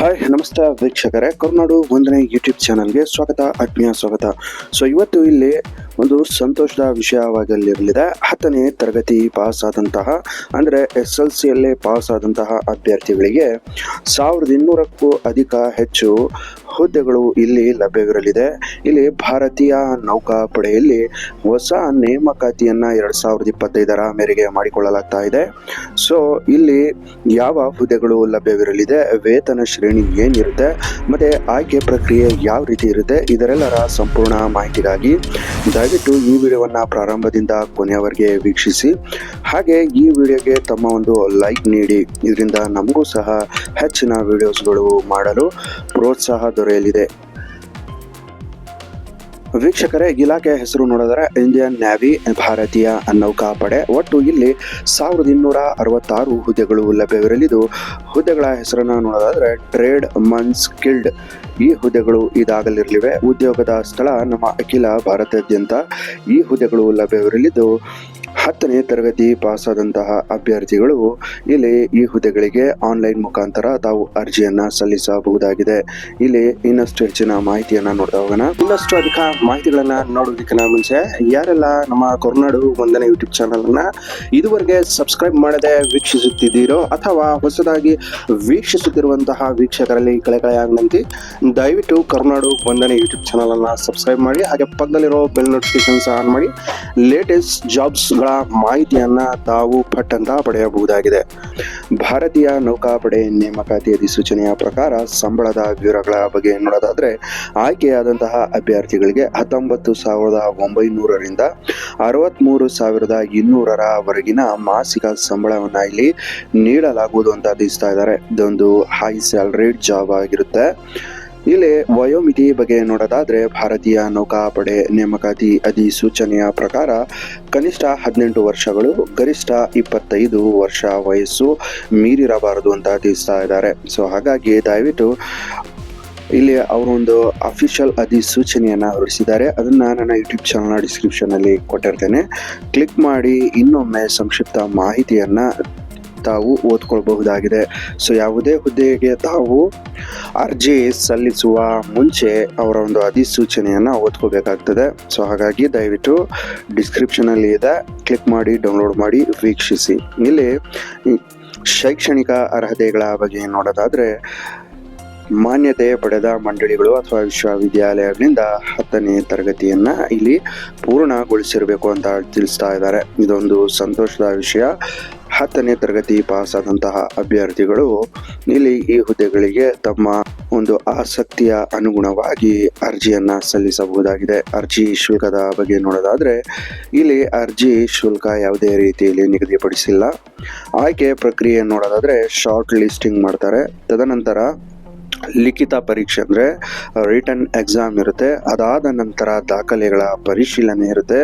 Hi ನಮಸ್ತೆ ವೀಕ್ಷಕರೇ. ಕರುನಾಡು ಒಂದನೇ ಯೂಟ್ಯೂಬ್ ಚಾನಲ್ಗೆ ಸ್ವಾಗತ, ಆತ್ಮೀಯ ಸ್ವಾಗತ. ಸೊ ಇವತ್ತು ಇಲ್ಲಿ ಒಂದು ಸಂತೋಷದ ವಿಷಯವಾಗಲಿರಲಿದೆ ಹತ್ತನೇ ತರಗತಿ ಪಾಸ್ ಆದಂತಹ ಅಂದರೆ ಎಸ್ ಎಲ್ ಸಿಯಲ್ಲೇ ಪಾಸ್ ಆದಂತಹ ಅಭ್ಯರ್ಥಿಗಳಿಗೆ ಸಾವಿರದ ಇನ್ನೂರಕ್ಕೂ ಅಧಿಕ ಹೆಚ್ಚು ಹುದ್ದೆಗಳು ಇಲ್ಲಿ ಲಭ್ಯವಿರಲಿದೆ. ಇಲ್ಲಿ ಭಾರತೀಯ ನೌಕಾಪಡೆಯಲ್ಲಿ ಹೊಸ ನೇಮಕಾತಿಯನ್ನ ಎರಡ್ ಸಾವಿರದ ಇಪ್ಪತ್ತೈದರ ಮೇರೆಗೆ ಮಾಡಿಕೊಳ್ಳಲಾಗ್ತಾ ಇದೆ. ಸೊ ಇಲ್ಲಿ ಯಾವ ಹುದ್ದೆಗಳು ಲಭ್ಯವಿರಲಿದೆ, ವೇತನ ಶ್ರೇಣಿ ಏನಿರುತ್ತೆ, ಮತ್ತೆ ಆಯ್ಕೆ ಪ್ರಕ್ರಿಯೆ ಯಾವ ರೀತಿ ಇರುತ್ತೆ, ಇದರೆಲ್ಲರ ಸಂಪೂರ್ಣ ಮಾಹಿತಿಗಾಗಿ ದಯವಿಟ್ಟು ಈ ವಿಡಿಯೋವನ್ನ ಪ್ರಾರಂಭದಿಂದ ಕೊನೆಯವರೆಗೆ ವೀಕ್ಷಿಸಿ. ಹಾಗೆ ಈ ವಿಡಿಯೋಗೆ ತಮ್ಮ ಒಂದು ಲೈಕ್ ನೀಡಿ. ಇದರಿಂದ ನಮಗೂ ಸಹ ಹೆಚ್ಚಿನ ವಿಡಿಯೋಸ್ಗಳು ಮಾಡಲು ಪ್ರೋತ್ಸಾಹ ದೊರೆಯಲಿದೆ. ವೀಕ್ಷಕರೇ, ಇಲಾಖೆಯ ಹೆಸರು ನೋಡಿದರೆ ಇಂಡಿಯನ್ ನ್ಯಾವಿ ಭಾರತೀಯ ನೌಕಾಪಡೆ ಒಟ್ಟು ಇಲ್ಲಿ ಸಾವಿರದ ಇನ್ನೂರ ಅರವತ್ತಾರು ಹುದ್ದೆಗಳು ಲಭ್ಯವಿರಲಿದ್ದು, ಹುದ್ದೆಗಳ ಹೆಸರನ್ನು ನೋಡೋದಾದರೆ ಟ್ರೇಡ್ ಮನ್ ಸ್ಕಿಲ್ಡ್ ಈ ಹುದ್ದೆಗಳು ಇದಾಗಲಿರಲಿವೆ. ಉದ್ಯೋಗದ ಸ್ಥಳ ನಮ್ಮ ಅಖಿಲ ಭಾರತಾದ್ಯಂತ ಈ ಹುದ್ದೆಗಳು ಲಭ್ಯವಿರಲಿದ್ದು ಹತ್ತನೇ ತರಗತಿ ಪಾಸ್ ಆದಂತಹ ಅಭ್ಯರ್ಥಿಗಳು ಇಲ್ಲಿ ಈ ಹುದ್ದೆಗಳಿಗೆ ಆನ್ಲೈನ್ ಮುಖಾಂತರ ತಾವು ಅರ್ಜಿಯನ್ನ ಸಲ್ಲಿಸಬಹುದಾಗಿದೆ. ಇಲ್ಲಿ ಇನ್ನಷ್ಟು ಹೆಚ್ಚಿನ ಮಾಹಿತಿಯನ್ನ ನೋಡ್ತಾ ಹೋಗೋಣ. ಇನ್ನಷ್ಟು ಅಧಿಕ ಮಾಹಿತಿಗಳನ್ನ ನೋಡೋದಕ್ಕಿಂತ ಮುಂಚೆ ಯಾರೆಲ್ಲ ನಮ್ಮ ಕೊರನಾಡು ಒಂದನೇ ಯೂಟ್ಯೂಬ್ ಚಾನಲ್ ಅನ್ನ ಇದುವರೆಗೆ ಸಬ್ಸ್ಕ್ರೈಬ್ ಮಾಡದೆ ವೀಕ್ಷಿಸುತ್ತಿದ್ದೀರೋ ಅಥವಾ ಹೊಸದಾಗಿ ವೀಕ್ಷಿಸುತ್ತಿರುವಂತಹ ವೀಕ್ಷಕರಲ್ಲಿ ಕಳೆ ವಿನಂತಿ ದಯವಿಟ್ಟು ಕರ್ನಾಡು ಒಂದನೇ ಯೂಟ್ಯೂಬ್ ಚಾನಲ್ ಅನ್ನ ಸಬ್ಸ್ಕ್ರೈಬ್ ಮಾಡಿ, ಹಾಗೆ ಪಕ್ಕದಲ್ಲಿರೋ ಬೆಲ್ ನೋಟಿಫಿಕೇಶನ್ಸ್ ಆನ್ ಮಾಡಿ ಲೇಟೆಸ್ಟ್ ಜಾಬ್ಸ್ಗಳ ಮಾಹಿತಿಯನ್ನ ತಾವು ಪಟ್ಟಂತ ಪಡೆಯಬಹುದಾಗಿದೆ. ಭಾರತೀಯ ನೌಕಾಪಡೆ ನೇಮಕಾತಿ ಅಧಿಸೂಚನೆಯ ಪ್ರಕಾರ ಸಂಬಳದ ವಿವರಗಳ ಬಗ್ಗೆ ನೋಡೋದಾದ್ರೆ ಆಯ್ಕೆಯಾದಂತಹ ಅಭ್ಯರ್ಥಿಗಳಿಗೆ ಹತ್ತೊಂಬತ್ತು ಸಾವಿರದ ಒಂಬೈನೂರರಿಂದ ಅರವತ್ಮೂರು ಸಾವಿರದ ಇನ್ನೂರರವರೆಗಿನ ಮಾಸಿಕ ಸಂಬಳವನ್ನು ಇಲ್ಲಿ ನೀಡಲಾಗುವುದು ಅಂತ ತಿಳಿಸ್ತಾ ಇದ್ದಾರೆ. ಇದೊಂದು ಹೈ ಸ್ಯಾಲರಿಡ್ ಜಾಬ್ ಆಗಿರುತ್ತೆ. ಇಲ್ಲಿ ವಯೋಮಿತಿ ಬಗ್ಗೆ ನೋಡೋದಾದ್ರೆ ಭಾರತೀಯ ನೌಕಾಪಡೆ ನೇಮಕಾತಿ ಅಧಿಸೂಚನೆಯ ಪ್ರಕಾರ ಕನಿಷ್ಠ ಹದಿನೆಂಟು ವರ್ಷಗಳು, ಗರಿಷ್ಠ ಇಪ್ಪತ್ತೈದು ವರ್ಷ ವಯಸ್ಸು ಮೀರಿರಬಾರದು ಅಂತ ತಿಳಿಸ್ತಾ ಇದ್ದಾರೆ. ಸೊ ಹಾಗಾಗಿ ದಯವಿಟ್ಟು ಇಲ್ಲಿ ಅವರೊಂದು ಅಫಿಷಿಯಲ್ ಅಧಿಸೂಚನೆಯನ್ನು ಹೊರಡಿಸಿದ್ದಾರೆ. ಅದನ್ನು ನನ್ನ ಯೂಟ್ಯೂಬ್ ಚಾನಲ್ನ ಡಿಸ್ಕ್ರಿಪ್ಷನಲ್ಲಿ ಕೊಟ್ಟಿರ್ತೇನೆ. ಕ್ಲಿಕ್ ಮಾಡಿ ಇನ್ನೊಮ್ಮೆ ಸಂಕ್ಷಿಪ್ತ ಮಾಹಿತಿಯನ್ನ ತಾವು ಓದ್ಕೊಳ್ಬಹುದಾಗಿದೆ. ಸೊ ಯಾವುದೇ ಹುದ್ದೆಗೆ ತಾವು ಅರ್ಜಿ ಸಲ್ಲಿಸುವ ಮುಂಚೆ ಅವರ ಒಂದು ಅಧಿಸೂಚನೆಯನ್ನು ಓದ್ಕೋಬೇಕಾಗ್ತದೆ. ಸೊ ಹಾಗಾಗಿ ದಯವಿಟ್ಟು ಡಿಸ್ಕ್ರಿಪ್ಷನಲ್ಲಿ ಇದೆ ಕ್ಲಿಕ್ ಮಾಡಿ ಡೌನ್ಲೋಡ್ ಮಾಡಿ, ವೀಕ್ಷಿಸಿ. ಇಲ್ಲಿ ಶೈಕ್ಷಣಿಕ ಅರ್ಹತೆಗಳ ಬಗ್ಗೆ ನೋಡೋದಾದರೆ, ಮಾನ್ಯತೆ ಪಡೆದ ಮಂಡಳಿಗಳು ಅಥವಾ ವಿಶ್ವವಿದ್ಯಾಲಯಗಳಿಂದ ಹತ್ತನೇ ತರಗತಿಯನ್ನು ಇಲ್ಲಿ ಪೂರ್ಣಗೊಳಿಸಿರಬೇಕು ಅಂತ ತಿಳಿಸ್ತಾ ಇದ್ದಾರೆ. ಇದೊಂದು ಸಂತೋಷದ ವಿಷಯ. ಹತ್ತನೇ ತರಗತಿ ಪಾಸ್ ಆದಂತಹ ಅಭ್ಯರ್ಥಿಗಳು ಇಲ್ಲಿ ಈ ಹುದ್ದೆಗಳಿಗೆ ತಮ್ಮ ಒಂದು ಆಸಕ್ತಿಯ ಅನುಗುಣವಾಗಿ ಅರ್ಜಿಯನ್ನ ಸಲ್ಲಿಸಬಹುದಾಗಿದೆ. ಅರ್ಜಿ ಶುಲ್ಕದ ಬಗ್ಗೆ ನೋಡೋದಾದ್ರೆ, ಇಲ್ಲಿ ಅರ್ಜಿ ಶುಲ್ಕ ಯಾವುದೇ ರೀತಿಯಲ್ಲಿ ನಿಗದಿಪಡಿಸಿಲ್ಲ. ಆಯ್ಕೆ ಪ್ರಕ್ರಿಯೆ ನೋಡೋದಾದ್ರೆ ಶಾರ್ಟ್ ಲಿಸ್ಟಿಂಗ್ ಮಾಡ್ತಾರೆ. ತದನಂತರ ಲಿಖಿತ ಪರೀಕ್ಷೆ ಅಂದರೆ ರಿಟರ್ನ್ ಎಕ್ಸಾಮ್ ಇರುತ್ತೆ. ಅದಾದ ನಂತರ ದಾಖಲೆಗಳ ಪರಿಶೀಲನೆ ಇರುತ್ತೆ.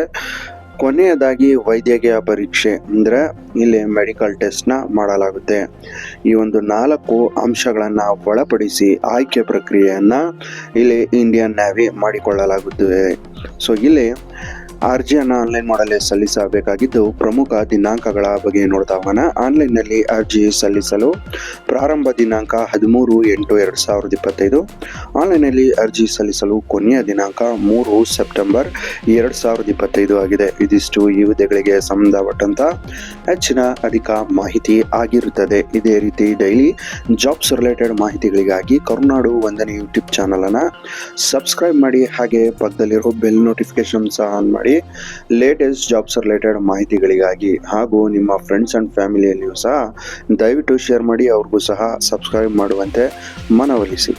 ಕೊನೆಯದಾಗಿ ವೈದ್ಯಕೀಯ ಪರೀಕ್ಷೆ ಅಂದರೆ ಇಲ್ಲಿ ಮೆಡಿಕಲ್ ಟೆಸ್ಟ್ನ ಮಾಡಲಾಗುತ್ತೆ. ಈ ಒಂದು ನಾಲ್ಕು ಅಂಶಗಳನ್ನು ಒಳಪಡಿಸಿ ಆಯ್ಕೆ ಪ್ರಕ್ರಿಯೆಯನ್ನು ಇಲ್ಲಿ ಇಂಡಿಯನ್ ನ್ಯಾವಿ ಮಾಡಿಕೊಳ್ಳಲಾಗುತ್ತದೆ. ಸೊ ಇಲ್ಲಿ ಅರ್ಜಿಯನ್ನು ಆನ್ಲೈನ್ ಮಾಡಲು ಸಲ್ಲಿಸಬೇಕಾಗಿದ್ದು, ಪ್ರಮುಖ ದಿನಾಂಕಗಳ ಬಗ್ಗೆ ನೋಡ್ತಾ ಹೋಗೋಣ. ಆನ್ಲೈನ್ನಲ್ಲಿ ಅರ್ಜಿ ಸಲ್ಲಿಸಲು ಪ್ರಾರಂಭ ದಿನಾಂಕ ಹದಿಮೂರು ಎಂಟು ಎರಡು ಸಾವಿರದ ಇಪ್ಪತ್ತೈದು. ಆನ್ಲೈನ್ನಲ್ಲಿ ಅರ್ಜಿ ಸಲ್ಲಿಸಲು ಕೊನೆಯ ದಿನಾಂಕ ಮೂರು ಸೆಪ್ಟೆಂಬರ್ ಎರಡು ಸಾವಿರದ ಇಪ್ಪತ್ತೈದು ಆಗಿದೆ. ಇದಿಷ್ಟು ಈ ಹುದ್ದೆಗಳಿಗೆ ಸಂಬಂಧಪಟ್ಟಂತ ಹೆಚ್ಚಿನ ಅಧಿಕ ಮಾಹಿತಿ ಆಗಿರುತ್ತದೆ. ಇದೇ ರೀತಿ ಡೈಲಿ ಜಾಬ್ಸ್ ರಿಲೇಟೆಡ್ ಮಾಹಿತಿಗಳಿಗಾಗಿ ಕರುನಾಡು ಒಂದನೇ ಯೂಟ್ಯೂಬ್ ಚಾನಲನ್ನು ಸಬ್ಸ್ಕ್ರೈಬ್ ಮಾಡಿ. ಹಾಗೆ ಪಕ್ಕದಲ್ಲಿರೋ ಬೆಲ್ ನೋಟಿಫಿಕೇಶನ್ ಸಹ ಆನ್ ಮಾಡಿ ಲೇಟೆಸ್ಟ್ ಜಾಬ್ಸ್ ರಿಲೇಟೆಡ್ ಮಾಹಿತಿಗಳಿಗಾಗಿ ಹಾಗೂ ನಿಮ್ಮ ಫ್ರೆಂಡ್ಸ್ ಆ್ಯಂಡ್ ಫ್ಯಾಮಿಲಿಯಲ್ಲಿಯೂ ಸಹ ದಯವಿಟ್ಟು ಶೇರ್ ಮಾಡಿ, ಅವ್ರಿಗೂ ಸಹ ಸಬ್ಸ್ಕ್ರೈಬ್ ಮಾಡುವಂತೆ ಮನವೊಲಿಸಿ.